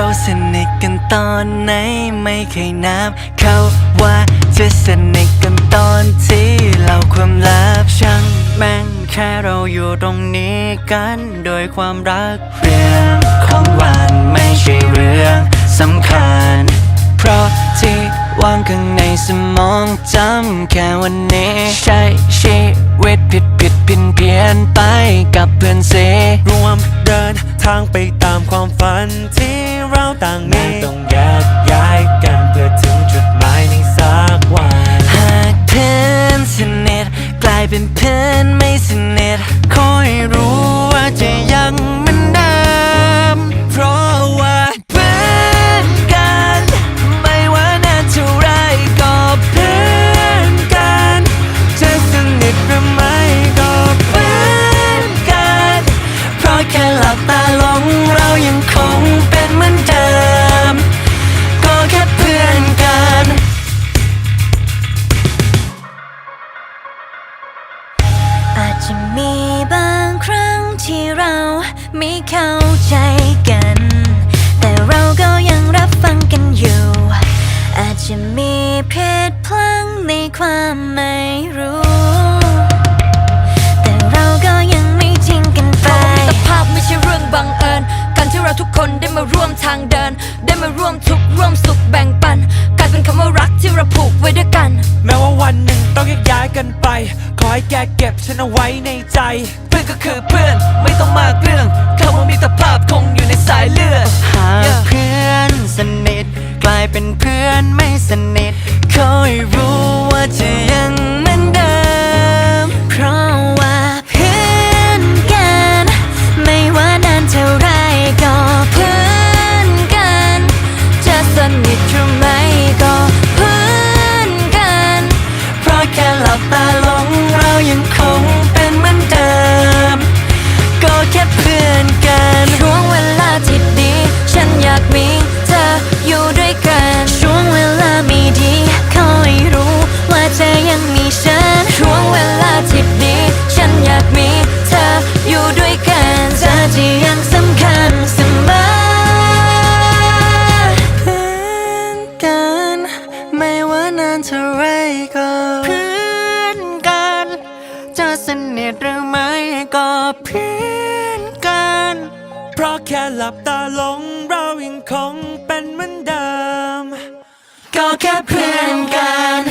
เราสนิทกันตอนไหนไม่เคยนับ เขาว่าจะสนิทกันตอนที่เราความลับช่างแม่งแค่เราอยู่ตรงนี้กันโดยความรักเรื่องของวันไม่ใช่เรื่องสำคัญ เพราะที่ว่างข้างในสมองจำแค่วันนี้ ใช้ชีวิตผิดผิดเพี้ยนเพียนไปกับเพื่อนเสรวมเดิน ทางไปตามความฝันที่เราต่างมีต้องแย บางครั้งที่เราไม่เข้าใจกัน แต่เราก็ยังรับฟังกันอยู่ แกเก็บฉันเอาไว้ในใจ เพื่อนก็คือเพื่อนไม่ต้องมากเรื่องคำว่ามิตรภาพคงอยู่ในสายเลือดหากเพื่อนสนิท กลายเป็นเพื่อนไม่สนิทคอยรู้ว่าจะยัง กันเธอที่ยังสำคัญเสมอเพื่อนกัน ไม่ว่านานเท่าไรก็เพื่อนกัน จะสนิทหรือไม่ก็เพื่อนกัน เพราะแค่หลับตาลงเรายังคงเป็นเหมือนเดิม ก็แค่เพื่อนกัน